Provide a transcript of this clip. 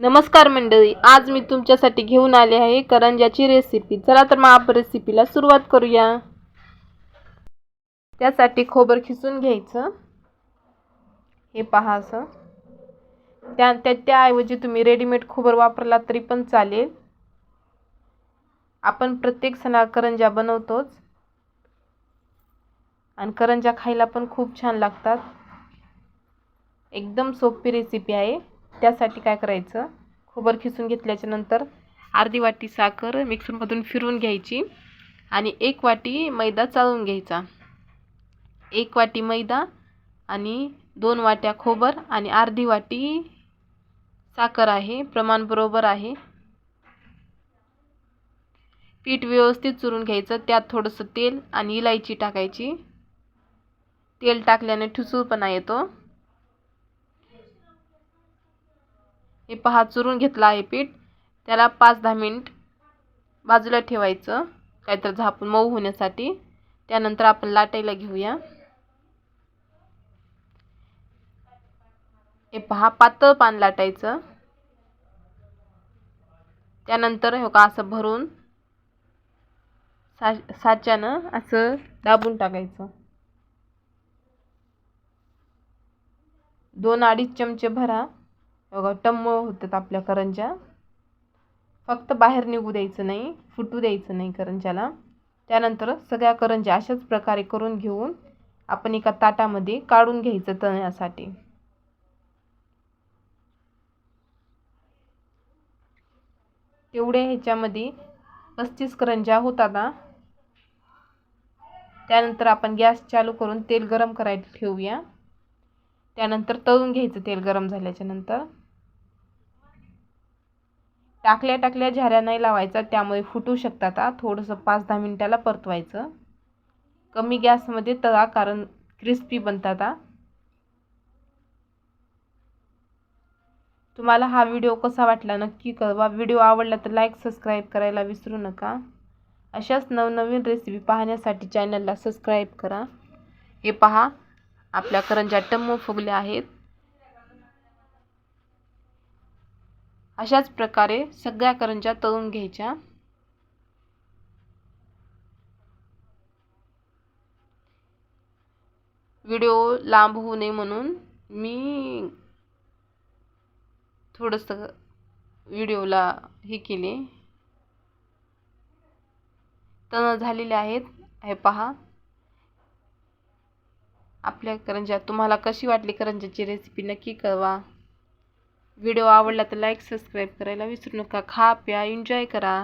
नमस्कार मंडळी आज मी तुमच्यासाठी घेऊन आले आहे करंजाची रेसिपी चला तर मग आपण रेसिपीला सुरुवात करूया. त्यासाठी खोबर खिसून घ्यायचं. हे पहा असं. त्या त्या त्याऐवजी तुम्ही रेडीमेड खोबर वापरला तरी पण चालेल. आपण प्रत्येक सणा करंजा बनवतोच. आणि करंजा खायला पण खूप छान लागतात. एकदम सोपी रेसिपी आहे. त्यासाठी काय करायचं? खोबर खिसून घेतल्याच्या नंतर अर्धी वाटी साखर मिक्सरमधून फिरून घ्यायची आणि एक वाटी मैदा चाळून घ्यायचा. एक वाटी मैदा आणि दोन वाट्या खोबर आणि अर्धी वाटी साखर आहे प्रमाण बरोबर आहे. पीठ व्यवस्थित चुरून घ्यायचं त्यात थोडंसं तेल आणि इलायची टाकायची. तेल टाकल्याने ठुसूळपणा येतो. हे पहा चुरून घेतलं आहे पीठ. त्याला पाच दहा मिनिट बाजूला ठेवायचं काहीतरी झापून मऊ होण्यासाठी. त्यानंतर आपण लाटायला घेऊया. हे पहा पातळ पान लाटायचं. त्यानंतर हो का असं भरून सा साच्यानं असं दाबून टाकायचं. दोन अडीच चमचे भरा. बघा टम्म होतात आपल्या करंज्या. फक्त बाहेर निघू द्यायचं नाही फुटू द्यायचं नाही करंज्याला. त्यानंतर सगळ्या करंज्या अशाच प्रकारे करून घेऊन आपण एका ताटामध्ये काढून घ्यायचं तळण्यासाठी. तेवढे ह्याच्यामध्ये पस्तीस करंज्या होतात ना त्यानंतर आपण गॅस चालू करून तेल गरम करायला ठेवूया. त्यानंतर तळून घ्यायचं तेल गरम झाल्याच्यानंतर. टाकल्या टाकल्या झाऱ्या नाही लावायचा त्यामुळे फुटू शकतात थोडंसं पाच दहा मिनटाला परतवायचं. कमी गॅसमध्ये तळा कारण क्रिस्पी बनतात तुम्हाला हा व्हिडिओ कसा वाटला नक्की कळवा. व्हिडिओ आवडला तर लाईक सबस्क्राईब करायला विसरू नका. अशाच नवनवीन रेसिपी पाहण्यासाठी चॅनलला सबस्क्राईब करा. हे पहा. आपल्या करंजा टम्म फुगल्या आहेत. अशाच प्रकारे सगळ्या करंजा तळून घ्यायच्या. व्हिडिओ लांब होऊ नये म्हणून मी थोडंसं व्हिडिओला हे केले. तण झालेले आहेत. हे पहा. आपल्या करंजा तुम्हाला कशी वाटली करंजाची रेसिपी नक्की कळवा. व्हिडिओ आवडला तर लाईक सबस्क्राईब करायला विसरू नका. खा प्या एन्जॉय करा.